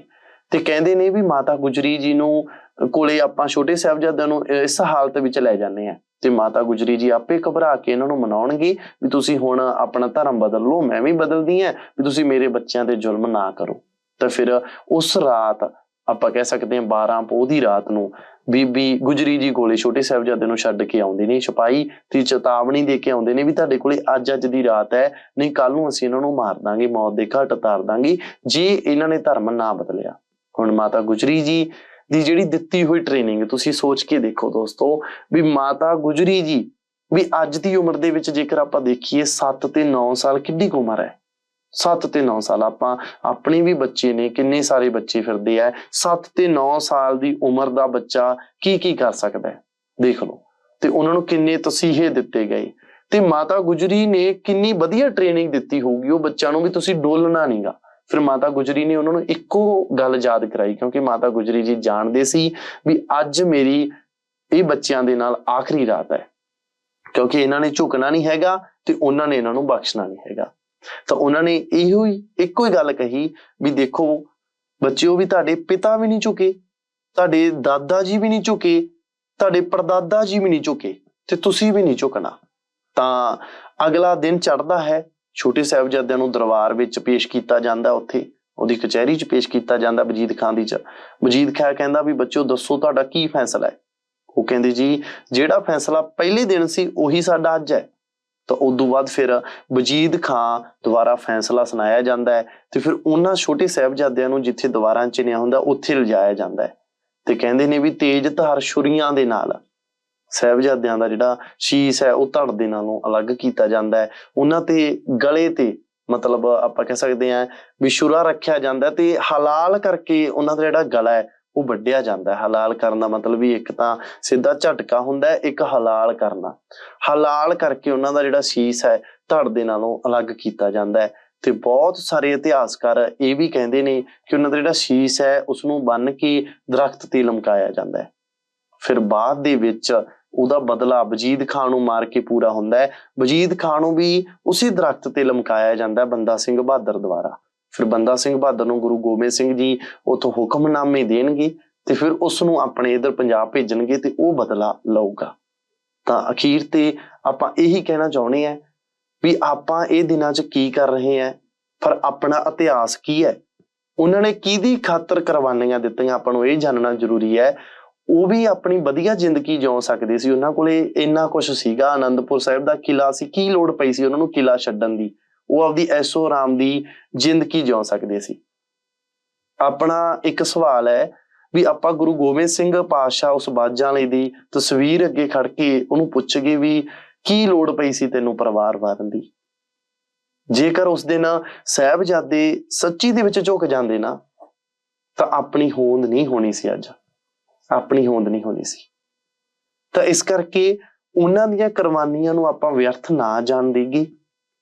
ਤੇ ਕਹਿੰਦੇ ਨੇ ਵੀ ਮਾਤਾ ਗੁਜਰੀ ਜੀ ਨੂੰ ਕੋਲੇ ਆਪਾਂ ਛੋਟੇ ਸਾਹਿਬਜ਼ਾਦਿਆਂ ਨੂੰ ਇਸ ਹਾਲਤ ਵਿੱਚ ਲੈ ਜਾਂਦੇ ਆ ਤੇ ਮਾਤਾ ਗੁਜਰੀ ਜੀ ਆਪੇ ਘਬਰਾ ਕੇ ਇਹਨਾਂ ਨੂੰ ਮਨਾਉਣਗੇ ਵੀ ਤੁਸੀਂ ਹੁਣ ਆਪਣਾ ਧਰਮ ਬਦਲ ਲਓ, ਮੈਂ ਵੀ ਬਦਲਦੀ ਆ ਵੀ ਤੁਸੀਂ ਮੇਰੇ ਬੱਚਿਆਂ ਤੇ ਜ਼ੁਲਮ ਨਾ ਕਰੋ। ਤਾਂ ਫਿਰ ਉਸ ਰਾਤ ਆਪਾਂ ਕਹਿ ਸਕਦੇ ਹਾਂ 12 ਪੋਹ ਦੀ ਰਾਤ ਨੂੰ ਬੀਬੀ ਗੁਜਰੀ ਜੀ ਕੋਲੇ ਛੋਟੇ ਸਾਹਿਬਜ਼ਾਦੇ ਨੂੰ ਛੱਡ ਕੇ ਆਉਂਦੇ ਨੇ ਸਿਪਾਹੀ ਤੇ ਚੇਤਾਵਨੀ ਦੇ ਕੇ ਆਉਂਦੇ ਨੇ ਵੀ ਤੁਹਾਡੇ ਕੋਲੇ ਅੱਜ ਅੱਜ ਦੀ ਰਾਤ ਹੈ, ਨਹੀਂ ਕੱਲ ਨੂੰ ਅਸੀਂ ਇਹਨਾਂ ਨੂੰ ਮਾਰ ਦਾਂਗੇ, ਮੌਤ ਦੇ ਘਾਟ ਉਤਾਰ ਦਾਂਗੇ, ਜੇ ਇਹਨਾਂ ਨੇ ਧਰਮ ਨਾ ਬਦਲਿਆ। ਹੁਣ ਮਾਤਾ ਗੁਜਰੀ ਜੀ ਦੀ ਜਿਹੜੀ ਦਿੱਤੀ ਹੋਈ ਟ੍ਰੇਨਿੰਗ ਤੁਸੀਂ ਸੋਚ ਕੇ ਦੇਖੋ ਦੋਸਤੋ ਵੀ ਮਾਤਾ ਗੁਜਰੀ ਜੀ ਵੀ ਅੱਜ ਦੀ ਉਮਰ ਦੇ ਵਿੱਚ ਜੇਕਰ ਆਪਾਂ ਦੇਖੀਏ 7 ਤੇ 9 ਸਾਲ ਕਿੰਨੀ ਕੁ ਉਮਰ ਹੈ? 7 ਤੇ 9 ਸਾਲ, ਆਪਾਂ ਆਪਣੇ ਵੀ ਬੱਚੇ ਨੇ ਕਿੰਨੇ ਸਾਰੇ ਬੱਚੇ ਫਿਰਦੇ ਆ 7 ਤੇ 9 ਸਾਲ ਦੀ ਉਮਰ ਦਾ ਬੱਚਾ ਕੀ ਕੀ ਕਰ ਸਕਦਾ ਹੈ? ਦੇਖ ਲਓ, ਤੇ ਉਹਨਾਂ ਨੂੰ ਕਿੰਨੇ ਤਸੀਹੇ ਦਿੱਤੇ ਗਏ, ਤੇ ਮਾਤਾ ਗੁਜਰੀ ਨੇ ਕਿੰਨੀ ਵਧੀਆ ਟ੍ਰੇਨਿੰਗ ਦਿੱਤੀ ਹੋਊਗੀ, ਉਹ ਬੱਚਿਆਂ ਨੂੰ ਵੀ ਤੁਸੀਂ ਡੋਲਣਾ ਨਹੀਂਗਾ ਫਿਰ ਮਾਤਾ ਗੁਜਰੀ ਨੇ ਉਹਨਾਂ ਨੂੰ ਇੱਕੋ ਗੱਲ ਯਾਦ ਕਰਾਈ, ਕਿਉਂਕਿ ਮਾਤਾ ਗੁਜਰੀ ਜੀ ਜਾਣਦੇ ਸੀ ਵੀ ਅੱਜ ਮੇਰੀ ਇਹ ਬੱਚਿਆਂ ਦੇ ਨਾਲ ਆਖਰੀ ਰਾਤ ਹੈ, ਕਿਉਂਕਿ ਇਹਨਾਂ ਨੇ ਝੁਕਣਾ ਨਹੀਂ ਹੈਗਾ ਤੇ ਉਹਨਾਂ ਨੇ ਇਹਨਾਂ ਨੂੰ ਬਖਸ਼ਣਾ ਨਹੀਂ ਹੈਗਾ। ਤਾਂ ਉਹਨਾਂ ਨੇ ਇਹੋ ਹੀ ਇੱਕੋ ਹੀ ਗੱਲ ਕਹੀ ਵੀ ਦੇਖੋ ਬੱਚਿਓ ਵੀ ਤੁਹਾਡੇ ਪਿਤਾ ਵੀ ਨਹੀਂ ਝੁਕੇ, ਤੁਹਾਡੇ ਦਾਦਾ ਜੀ ਵੀ ਨਹੀਂ ਝੁਕੇ, ਤੁਹਾਡੇ ਪਰਦਾਦਾ ਜੀ ਵੀ ਨਹੀਂ ਝੁਕੇ ਤੇ ਤੁਸੀਂ ਵੀ ਨਹੀਂ ਝੁਕਣਾ। ਤਾਂ ਅਗਲਾ ਦਿਨ ਚੜ੍ਹਦਾ ਹੈ, ਛੋਟੇ ਸਾਹਿਬਜ਼ਾਦਿਆਂ ਨੂੰ ਦਰਬਾਰ ਵਿੱਚ ਪੇਸ਼ ਕੀਤਾ ਜਾਂਦਾ ਉੱਥੇ, ਉਹਦੀ ਕਚਹਿਰੀ 'ਚ ਪੇਸ਼ ਕੀਤਾ ਜਾਂਦਾ ਵਜੀਦ ਖਾਨ ਦੀ ਚ। ਵਜੀਦ ਖਾਨ ਕਹਿੰਦਾ ਵੀ ਬੱਚਿਓ ਦੱਸੋ ਤੁਹਾਡਾ ਕੀ ਫੈਸਲਾ ਹੈ? ਉਹ ਕਹਿੰਦੇ ਜੀ, ਜਿਹੜਾ ਫੈਸਲਾ ਪਹਿਲੇ ਦਿਨ ਸੀ, ਉਹੀ ਸਾਡਾ ਅੱਜ ਹੈ। ਤਾਂ ਉਸ ਤੋਂ ਬਾਅਦ ਫਿਰ ਵਜੀਦ ਖਾਨ ਦੁਆਰਾ ਫੈਸਲਾ ਸੁਣਾਇਆ ਜਾਂਦਾ ਹੈ ਤੇ ਫਿਰ ਉਹਨਾਂ ਛੋਟੇ ਸਾਹਿਬਜ਼ਾਦਿਆਂ ਨੂੰ ਜਿੱਥੇ ਦੁਬਾਰਾ ਚਿਣਿਆ ਹੁੰਦਾ, ਉੱਥੇ ਲਿਜਾਇਆ ਜਾਂਦਾ ਹੈ। ਤੇ ਕਹਿੰਦੇ ਨੇ ਵੀ ਤੇਜ ਧਾਰ ਛੁਰੀਆਂ ਦੇ ਨਾਲ ਸਾਹਿਬਜ਼ਾਦਿਆਂ ਦਾ ਜਿਹੜਾ ਸ਼ੀਸ਼ ਹੈ, ਉਹ ਧੜ ਦੇ ਨਾਲੋਂ ਅਲੱਗ ਕੀਤਾ ਜਾਂਦਾ ਹੈ। ਉਹਨਾਂ ਤੇ ਗਲੇ ਤੇ ਮਤਲਬ ਆਪਾਂ ਕਹਿ ਸਕਦੇ ਹਾਂ ਵੀ ਸ਼ੁਰਾ ਰੱਖਿਆ ਜਾਂਦਾ ਤੇ ਹਲਾਲ ਕਰਕੇ ਉਹਨਾਂ ਦਾ ਜਿਹੜਾ ਗਲਾ ਹੈ ਉਹ ਵੱਢਿਆ ਜਾਂਦਾ ਹੈ। ਹਲਾਲ ਕਰਨ ਦਾ ਮਤਲਬ ਵੀ ਇੱਕ ਤਾਂ ਸਿੱਧਾ ਝਟਕਾ ਹੁੰਦਾ ਹੈ, ਇੱਕ ਹਲਾਲ ਕਰਨਾ। ਹਲਾਲ ਕਰਕੇ ਉਹਨਾਂ ਦਾ ਜਿਹੜਾ ਸ਼ੀਸ਼ ਹੈ, ਧੜ ਦੇ ਨਾਲੋਂ ਅਲੱਗ ਕੀਤਾ ਜਾਂਦਾ ਹੈ। ਤੇ ਬਹੁਤ ਸਾਰੇ ਇਤਿਹਾਸਕਾਰ ਇਹ ਵੀ ਕਹਿੰਦੇ ਨੇ ਕਿ ਉਹਨਾਂ ਦਾ ਜਿਹੜਾ ਸ਼ੀਸ਼ ਹੈ ਉਸ ਨੂੰ ਬੰਨ ਕੇ ਦਰਖਤ ਤੇ ਲਮਕਾਇਆ ਜਾਂਦਾ ਹੈ। ਫਿਰ ਬਾਅਦ ਦੇ ਵਿੱਚ ਉਹਦਾ ਬਦਲਾ ਵਜੀਦ ਖਾਨ ਨੂੰ ਮਾਰ ਕੇ ਪੂਰਾ ਹੁੰਦਾ ਹੈ। ਵਜੀਦ ਖਾਨ ਨੂੰ ਵੀ ਉਸੇ ਦਰਖਤ ਤੇ ਲਮਕਾਇਆ ਜਾਂਦਾ ਬੰਦਾ ਸਿੰਘ ਬਹਾਦਰ ਦੁਆਰਾ। ਫਿਰ ਬੰਦਾ ਸਿੰਘ ਬਹਾਦਰ ਨੂੰ ਗੁਰੂ ਗੋਬਿੰਦ ਸਿੰਘ ਜੀ ਉਥੋਂ ਹੁਕਮਨਾਮੇ ਦੇਣਗੇ ਤੇ ਫਿਰ ਉਸ ਨੂੰ ਆਪਣੇ ਇਧਰ ਪੰਜਾਬ ਭੇਜਣਗੇ ਤੇ ਉਹ ਬਦਲਾ ਲਊਗਾ। ਤਾਂ ਅਖੀਰ ਤੇ ਆਪਾਂ ਇਹੀ ਕਹਿਣਾ ਚਾਹੁੰਦੇ ਆ ਵੀ ਆਪਾਂ ਇਹ ਦਿਨਾਂ 'ਚ ਕੀ ਕਰ ਰਹੇ ਆ ਪਰ ਆਪਣਾ ਇਤਿਹਾਸ ਕੀ ਹੈ? ਉਹਨਾਂ ਨੇ ਕਿਹਦੀ ਖਾਤਰ ਕੁਰਬਾਨੀਆਂ ਦਿੱਤੀਆਂ? ਆਪਾਂ ਨੂੰ ਇਹ ਜਾਣਨਾ ਜ਼ਰੂਰੀ ਹੈ, ਉਹ ਵੀ ਆਪਣੀ ਵਧੀਆ ਜ਼ਿੰਦਗੀ ਜਿਉ ਸਕਦੇ ਸੀ। ਉਹਨਾਂ ਕੋਲੇ ਇੰਨਾ ਕੁਝ ਸੀਗਾ, ਆਨੰਦਪੁਰ ਸਾਹਿਬ ਦਾ ਕਿਲਾ ਸੀ। ਕੀ ਲੋੜ ਪਈ ਸੀ ਉਹਨਾਂ ਨੂੰ ਕਿਲਾ ਛੱਡਣ ਦੀ? ਉਹ ਆਪਦੀ ਐਸੋ ਆਰਾਮ ਦੀ ਜ਼ਿੰਦਗੀ ਜਿਉ ਸਕਦੇ ਸੀ। ਆਪਣਾ ਇੱਕ ਸਵਾਲ ਹੈ ਵੀ ਆਪਾਂ ਗੁਰੂ ਗੋਬਿੰਦ ਸਿੰਘ ਪਾਤਸ਼ਾਹ ਉਸ ਬਾਜਾਂ ਵਾਲੇ ਦੀ ਤਸਵੀਰ ਅੱਗੇ ਖੜ ਕੇ ਉਹਨੂੰ ਪੁੱਛਗੇ ਵੀ ਕੀ ਲੋੜ ਪਈ ਸੀ ਤੈਨੂੰ ਪਰਿਵਾਰ ਵਾਰਨ ਦੀ? ਜੇਕਰ ਉਸ ਦਿਨ ਸਹਿਬਜ਼ਾਦੇ ਸੱਚੀ ਦੇ ਵਿੱਚ ਝੁਕ ਜਾਂਦੇ ਨਾ, ਤਾਂ ਆਪਣੀ ਹੋਂਦ ਨਹੀਂ ਹੋਣੀ ਸੀ ਅੱਜ। ਆਪਣੀ ਹੋਂਦ ਨਹੀਂ ਹੋਣੀ ਸੀ। ਤਾਂ ਇਸ ਕਰਕੇ ਉਹਨਾਂ ਦੀਆਂ ਕੁਰਬਾਨੀਆਂ ਨੂੰ ਆਪਾਂ ਵਿਅਰਥ ਨਾ ਜਾਣ ਦੇਈਏ।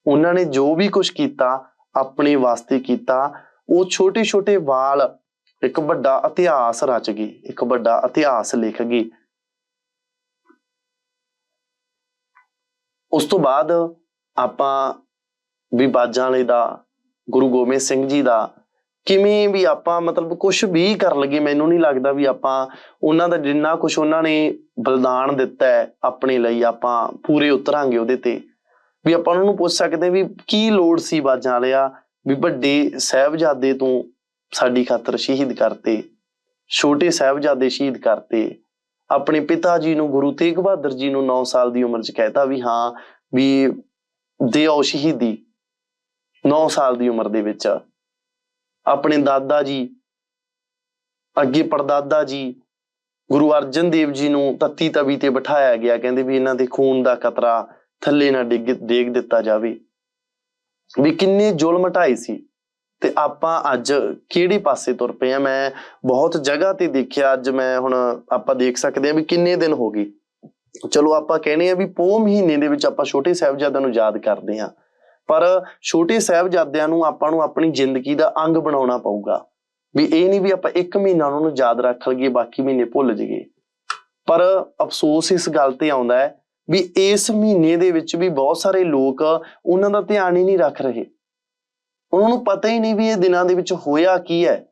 ਉਹਨਾਂ ਨੇ ਜੋ ਵੀ ਕੁਝ ਕੀਤਾ, ਆਪਣੇ ਵਾਸਤੇ ਕੀਤਾ, ਉਹ ਛੋਟੇ ਛੋਟੇ ਵਾਲ ਇੱਕ ਵੱਡਾ ਇਤਿਹਾਸ ਰਚ ਗਏ ਇੱਕ ਵੱਡਾ ਇਤਿਹਾਸ ਲਿਖ ਗਏ ਉਸ ਤੋਂ ਬਾਅਦ ਆਪਾਂ ਵੀ ਬਾਜਾਂ ਵਾਲੇ ਦਾ, ਗੁਰੂ ਗੋਬਿੰਦ ਸਿੰਘ ਜੀ ਦਾ, ਕਿਵੇਂ ਵੀ ਆਪਾਂ ਮਤਲਬ ਕੁਝ ਵੀ ਕਰ ਲਗੇ, ਮੈਨੂੰ ਨਹੀਂ ਲੱਗਦਾ ਵੀ ਆਪਾਂ ਉਹਨਾਂ ਦਾ ਜਿੰਨਾ ਕੁਝ ਉਹਨਾਂ ਨੇ ਬਲਿਦਾਨ ਦਿੱਤਾ ਹੈ, ਆਪਣੇ ਲਈ ਆਪਾਂ ਪੂਰੇ ਉਤਰਾਂਗੇ ਉਹਦੇ ਤੇ। ਵੀ ਆਪਾਂ ਉਹਨਾਂ ਨੂੰ ਪੁੱਛ ਸਕਦੇ ਵੀ ਕੀ ਲੋੜ ਸੀ ਬਾਜਾਂ ਵਾਲਿਆ, ਵੀ ਵੱਡੇ ਸਹਿਬਜ਼ਾਦੇ ਤੋਂ ਸਾਡੀ ਖਾਤਰ ਸ਼ਹੀਦ ਕਰਤੇ, ਛੋਟੇ ਸਹਿਬਜ਼ਾਦੇ ਸ਼ਹੀਦ ਕਰਤੇ। ਆਪਣੇ ਪਿਤਾ ਜੀ ਨੂੰ, ਗੁਰੂ ਤੇਗ ਬਹਾਦਰ ਜੀ ਨੂੰ 9 ਸਾਲ ਦੀ ਉਮਰ 'ਚ ਕਹਿਤਾ ਵੀ ਹਾਂ, ਵੀ ਦਿਓ ਸ਼ਹੀਦੀ 9 ਸਾਲ ਦੀ ਉਮਰ ਦੇ ਵਿੱਚ। ਆਪਣੇ ਦਾਦਾ ਜੀ, ਅੱਗੇ ਪਰਦਾਦਾ ਜੀ, ਗੁਰੂ ਅਰਜਨ ਦੇਵ ਜੀ ਨੂੰ ਤੱਤੀ ਤਵੀ ਤੇ ਬਿਠਾਇਆ ਗਿਆ, ਕਹਿੰਦੇ ਵੀ ਇਹਨਾਂ ਦੇ ਖੂਨ ਦਾ ਕਤਰਾ ਥੱਲੇ ਨਾ ਡਿੱਗ ਦੇਖ ਦਿੱਤਾ ਜਾਵੇ। ਵੀ ਕਿੰਨੇ ਜ਼ੁਲਮ ਢਾਈ ਸੀ। ਤੇ ਆਪਾਂ ਅੱਜ ਕਿਹੜੇ ਪਾਸੇ ਤੁਰ ਪਏ ਆ ਮੈਂ ਬਹੁਤ ਜਗ੍ਹਾ ਤੇ ਦੇਖਿਆ, ਅੱਜ ਮੈਂ ਹੁਣ ਆਪਾਂ ਦੇਖ ਸਕਦੇ ਆ ਵੀ ਕਿੰਨੇ ਦਿਨ ਹੋ ਗਏ। ਚਲੋ ਆਪਾਂ ਕਹਿੰਦੇ ਆ ਵੀ ਪੋਹ ਮਹੀਨੇ ਦੇ ਵਿੱਚ ਆਪਾਂ ਛੋਟੇ ਸਾਹਿਬਜ਼ਾਦਿਆਂ ਨੂੰ ਯਾਦ ਕਰਦੇ ਆ ਪਰ ਛੋਟੇ ਸਾਹਿਬਜ਼ਾਦਿਆਂ ਨੂੰ ਆਪਾਂ ਨੂੰ ਆਪਣੀ ਜ਼ਿੰਦਗੀ ਦਾ ਅੰਗ ਬਣਾਉਣਾ ਪਊਗਾ। ਵੀ ਇਹ ਨਹੀਂ ਵੀ ਆਪਾਂ ਇੱਕ ਮਹੀਨਾ ਉਹਨਾਂ ਨੂੰ ਯਾਦ ਰੱਖ ਲਈਏ, ਬਾਕੀ ਮਹੀਨੇ ਭੁੱਲ ਜਾਈਏ। ਪਰ ਅਫਸੋਸ ਇਸ ਗੱਲ ਤੇ ਆਉਂਦਾ ਹੈ ਵੀ ਇਸ ਮਹੀਨੇ ਦੇ ਵਿੱਚ ਵੀ ਬਹੁਤ ਸਾਰੇ ਲੋਕ ਉਹਨਾਂ ਦਾ ਧਿਆਨ ਹੀ ਨਹੀਂ ਰੱਖ ਰਹੇ। ਉਹਨਾਂ ਨੂੰ ਪਤਾ ਹੀ ਨਹੀਂ ਵੀ ਇਹ ਦਿਨਾਂ ਦੇ ਵਿੱਚ ਹੋਇਆ ਕੀ ਹੈ।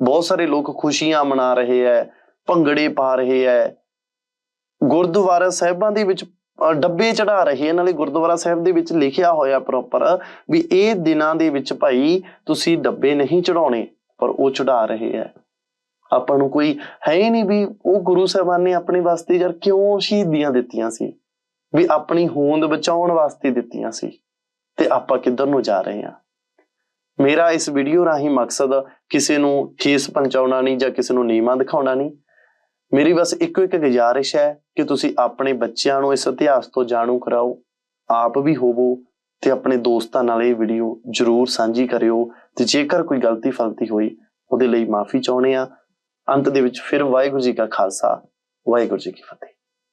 ਬਹੁਤ ਸਾਰੇ ਲੋਕ ਖੁਸ਼ੀਆਂ ਮਨਾ ਰਹੇ ਹੈ, ਭੰਗੜੇ ਪਾ ਰਹੇ ਹੈ। ਗੁਰਦੁਆਰਾ ਸਾਹਿਬਾਂ ਦੇ ਵਿੱਚ ਡੱਬੇ ਚੜਾ ਰਹੇ ਨਾਲੇ ਗੁਰਦੁਆਰਾ ਸਾਹਿਬ ਦੇ ਵਿੱਚ ਲਿਖਿਆ ਹੋਇਆ ਪ੍ਰੋਪਰ ਵੀ ਇਹ ਦਿਨਾਂ ਦੇ ਵਿੱਚ ਭਾਈ ਤੁਸੀਂ ਡੱਬੇ ਨਹੀਂ ਚੜਾਉਣੇ ਪਰ ਉਹ ਚੜਾ ਰਹੇ ਹੈ। ਆਪਾਂ ਨੂੰ ਕੋਈ ਹੈ ਹੀ ਨਹੀਂ ਵੀ ਉਹ ਗੁਰੂ ਸਾਹਿਬਾਨ ਨੇ ਆਪਣੇ ਵਾਸਤੇ ਯਾਰ ਕਿਉਂ ਸ਼ਹੀਦੀਆਂ ਦਿੱਤੀਆਂ ਸੀ? ਵੀ ਆਪਣੀ ਹੋਂਦ ਬਚਾਉਣ ਵਾਸਤੇ ਦਿੱਤੀਆਂ ਸੀ ਤੇ ਆਪਾਂ ਕਿੱਧਰ ਨੂੰ ਜਾ ਰਹੇ ਹਾਂ? ਮੇਰਾ ਇਸ ਵੀਡੀਓ ਰਾਹੀਂ ਮਕਸਦ ਕਿਸੇ ਨੂੰ ਠੇਸ ਪਹੁੰਚਾਉਣਾ ਨਹੀਂ ਜਾਂ ਕਿਸੇ ਨੂੰ ਨੀਵਾਂ ਦਿਖਾਉਣਾ ਨਹੀਂ। ਮੇਰੀ ਬਸ ਇੱਕੋ ਇੱਕ ਗੁਜ਼ਾਰਿਸ਼ ਹੈ ਕਿ ਤੁਸੀਂ ਆਪਣੇ ਬੱਚਿਆਂ ਨੂੰ ਇਸ ਇਤਿਹਾਸ ਤੋਂ ਜਾਣੂ ਕਰਾਓ, ਆਪ ਵੀ ਹੋਵੋ ਤੇ ਆਪਣੇ ਦੋਸਤਾਂ ਨਾਲ ਇਹ ਵੀਡੀਓ ਜਰੂਰ ਸਾਂਝੀ ਕਰਿਓ ਤੇ ਜੇਕਰ ਕੋਈ ਗਲਤੀ ਫਲਤੀ ਹੋਈ, ਉਹਦੇ ਲਈ ਮਾਫੀ ਚਾਹੁੰਦੇ ਆ ਅੰਤ ਦੇ ਵਿੱਚ ਫਿਰ ਵਾਹਿਗੁਰੂ ਜੀ ਕਾ ਖਾਲਸਾ, ਵਾਹਿਗੁਰੂ ਜੀ ਕੀ ਫਤਿਹ।